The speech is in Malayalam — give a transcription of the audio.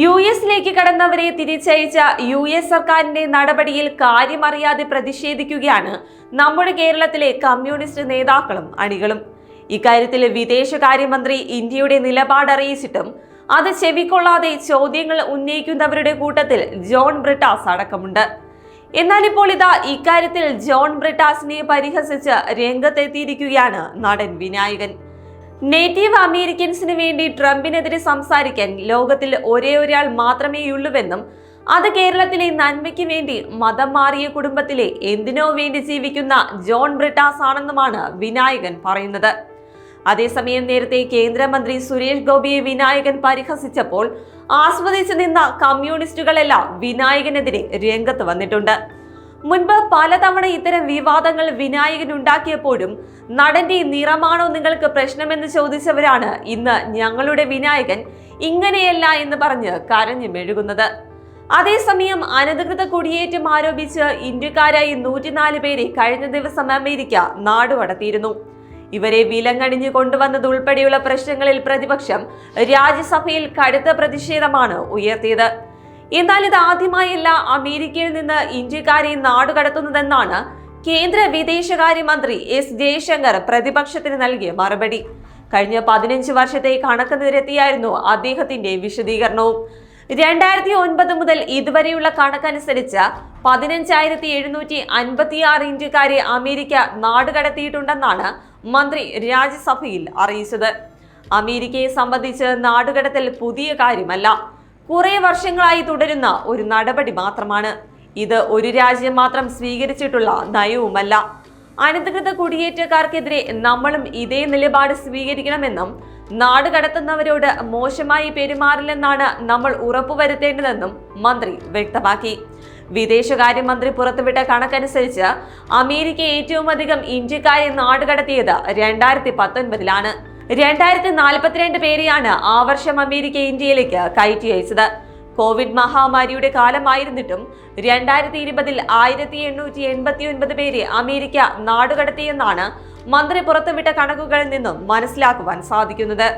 യു എസിലേക്ക് കടന്നവരെ തിരിച്ചയച്ച യു എസ് സർക്കാരിന്റെ നടപടിയിൽ കാര്യമറിയാതെ പ്രതിഷേധിക്കുകയാണ് നമ്മുടെ കേരളത്തിലെ കമ്മ്യൂണിസ്റ്റ് നേതാക്കളും അണികളും. ഇക്കാര്യത്തിൽ വിദേശകാര്യമന്ത്രി ഇന്ത്യയുടെ നിലപാട് അറിയിച്ചിട്ടും അത് ചെവിക്കൊള്ളാതെ ചോദ്യങ്ങൾ ഉന്നയിക്കുന്നവരുടെ കൂട്ടത്തിൽ ജോൺ ബ്രിട്ടാസ് അടക്കമുണ്ട്. എന്നാൽ ഇപ്പോൾ ഇതാ ഇക്കാര്യത്തിൽ ജോൺ ബ്രിട്ടാസിനെ പരിഹസിച്ച് രംഗത്തെത്തിയിരിക്കുകയാണ് നടൻ വിനായകൻ. നേറ്റീവ് അമേരിക്കൻസിന് വേണ്ടി ട്രംപിനെതിരെ സംസാരിക്കാൻ ലോകത്തിൽ ഒരേ ഒരാൾ മാത്രമേയുള്ളൂവെന്നും അത് കേരളത്തിലെ നന്മയ്ക്ക് വേണ്ടി മതം മാറിയ കുടുംബത്തിലെ എന്തിനോ വേണ്ടി ജീവിക്കുന്ന ജോൺ ബ്രിട്ടാസ് ആണെന്നുമാണ് വിനായകൻ പറയുന്നത്. അതേസമയം നേരത്തെ കേന്ദ്രമന്ത്രി സുരേഷ് ഗോപിയെ വിനായകൻ പരിഹസിച്ചപ്പോൾ ആസ്വദിച്ചു നിന്ന കമ്മ്യൂണിസ്റ്റുകളെല്ലാം വിനായകനെതിരെ രംഗത്ത് വന്നിട്ടുണ്ട്. മുൻപ് പലതവണ ഇത്തരം വിവാദങ്ങൾ വിനായകൻ ഉണ്ടാക്കിയപ്പോഴും നടന്റെ നിറമാണോ നിങ്ങൾക്ക് പ്രശ്നമെന്ന് ചോദിച്ചവരാണ് ഇന്ന് ഞങ്ങളുടെ വിനായകൻ ഇങ്ങനെയല്ല എന്ന് പറഞ്ഞ് കരഞ്ഞു മെഴുകുന്നത്. അതേസമയം അനധികൃത കുടിയേറ്റം ആരോപിച്ച് ഇന്ത്യക്കാരായി നൂറ്റിനാല് പേരെ കഴിഞ്ഞ ദിവസം അമേരിക്ക നാടുകടത്തിയിരുന്നു. ഇവരെ വിലങ്ങണിഞ്ഞു കൊണ്ടുവന്നതുൾപ്പെടെയുള്ള പ്രശ്നങ്ങളിൽ പ്രതിപക്ഷം രാജ്യസഭയിൽ കടുത്ത പ്രതിഷേധമാണ് ഉയർത്തിയത്. എന്നാൽ ഇത് ആദ്യമായല്ല അമേരിക്കയിൽ നിന്ന് ഇന്ത്യക്കാരെ നാടുകടത്തുന്നതെന്നാണ് കേന്ദ്ര വിദേശകാര്യമന്ത്രി എസ് ജയശങ്കർ പ്രതിപക്ഷത്തിന് നൽകിയ മറുപടി. കഴിഞ്ഞ പതിനഞ്ച് വർഷത്തെ കണക്ക് നിരത്തിയായിരുന്നു അദ്ദേഹത്തിന്റെ വിശദീകരണവും. രണ്ടായിരത്തി ഒൻപത് മുതൽ ഇതുവരെയുള്ള കണക്കനുസരിച്ച് പതിനഞ്ചായിരത്തി എഴുന്നൂറ്റി അൻപത്തിയാറ് ഇന്ത്യക്കാരെ അമേരിക്ക നാടുകടത്തിയിട്ടുണ്ടെന്നാണ് മന്ത്രി രാജ്യസഭയിൽ അറിയിച്ചത്. അമേരിക്കയെ സംബന്ധിച്ച് നാടുകടത്തൽ പുതിയ കാര്യമല്ല. കുറെ വർഷങ്ങളായി തുടരുന്ന ഒരു നടപടി മാത്രമാണ്. ഇത് ഒരു രാജ്യം മാത്രം സ്വീകരിച്ചിട്ടുള്ള നയവുമല്ല. അനധികൃത കുടിയേറ്റക്കാർക്കെതിരെ നമ്മളും ഇതേ നിലപാട് സ്വീകരിക്കണമെന്നും നാട് കടത്തുന്നവരോട് മോശമായി പെരുമാറില്ലെന്നാണ് നമ്മൾ ഉറപ്പുവരുത്തേണ്ടതെന്നും മന്ത്രി വ്യക്തമാക്കി. വിദേശകാര്യമന്ത്രി പുറത്തുവിട്ട കണക്കനുസരിച്ച് അമേരിക്ക ഏറ്റവും അധികം ഇന്ത്യക്കാരെ നാടുകടത്തിയത് രണ്ടായിരത്തി പത്തൊൻപതിലാണ്. രണ്ടായിരത്തി നാൽപ്പത്തിരണ്ട് പേരെയാണ് ആ വർഷം അമേരിക്ക ഇന്ത്യയിലേക്ക് കയറ്റി അയച്ചത്. കോവിഡ് മഹാമാരിയുടെ കാലമായിരുന്നിട്ടും രണ്ടായിരത്തി ഇരുപതിൽ ആയിരത്തി എണ്ണൂറ്റി എൺപത്തി ഒൻപത് പേരെ അമേരിക്ക നാടുകടത്തിയെന്നാണ് മന്ത്രി പുറത്തുവിട്ട കണക്കുകളിൽ നിന്നും മനസ്സിലാക്കുവാൻ സാധിക്കുന്നത്.